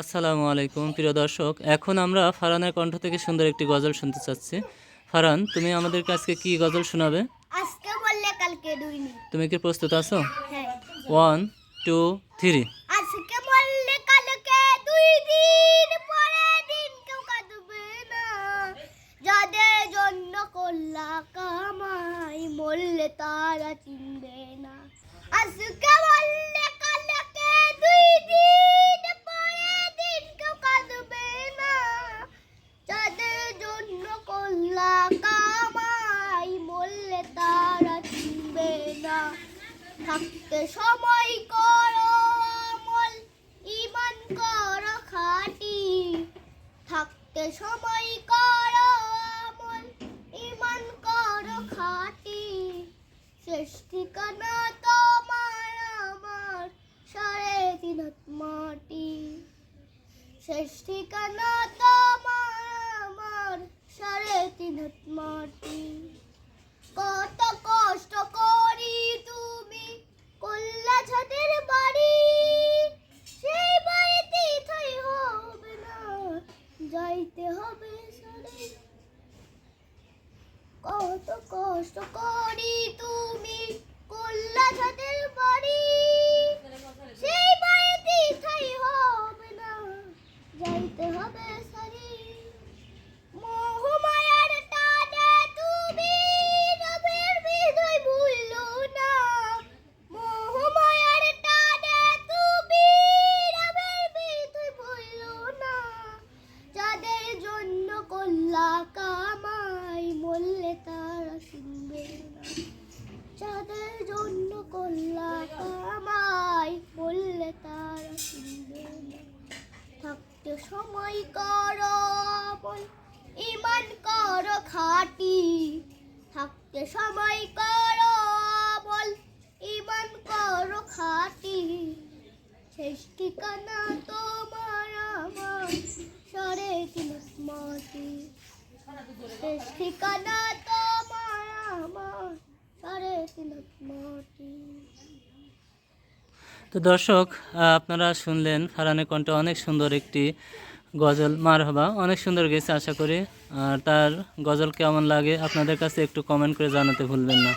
আসসালামু আলাইকুম প্রিয় দর্শক। এখন আমরা ফারানের কণ্ঠ থেকে সুন্দর একটি গজল শুনতে চাচ্ছি। ফারান তুমি আমাদের কাছে কি গজল শোনাবে? আজকে বললে কালকে দুই নি তুমি কি প্রস্তুত আছো? হ্যাঁ। ওয়ান টু থ্রি আজকে বললে কালকে দুই দিন পরে দিন কেউ কাঁদবে না। যাদের জন্য করলা কামাই মরলে তারা চিনবে না। আজকে থাকতে সময় করো আমল ইমান করো খাটি। থাকতে সময় করো আমল ইমান করো খাটি। শেষ ঠিকানা তোমার আমার তিন হাত মাটি। শেষ ঠিকানা তোমার আমার তিন হাত মাটি। কষ্ট করি তুমি। কামাই মরলে তারা থাকতে সময় করো ইমান করো খাটি, থাকতে সময় করো আমল ইমান করো খাটি, শেষ ঠিকানা তোমার আমার। সরে তিন মাটি, শেষ ঠিকানা তো দর্শক আপনারা শুনলেন ফারানে কণ্ঠ অনেক সুন্দর একটি গজল মার হবা অনেক সুন্দর গেছে আশা করি। আর তার গজল কেমন লাগে, আপনাদের কাছে একটু কমেন্ট করে জানাতে ভুলবেন না।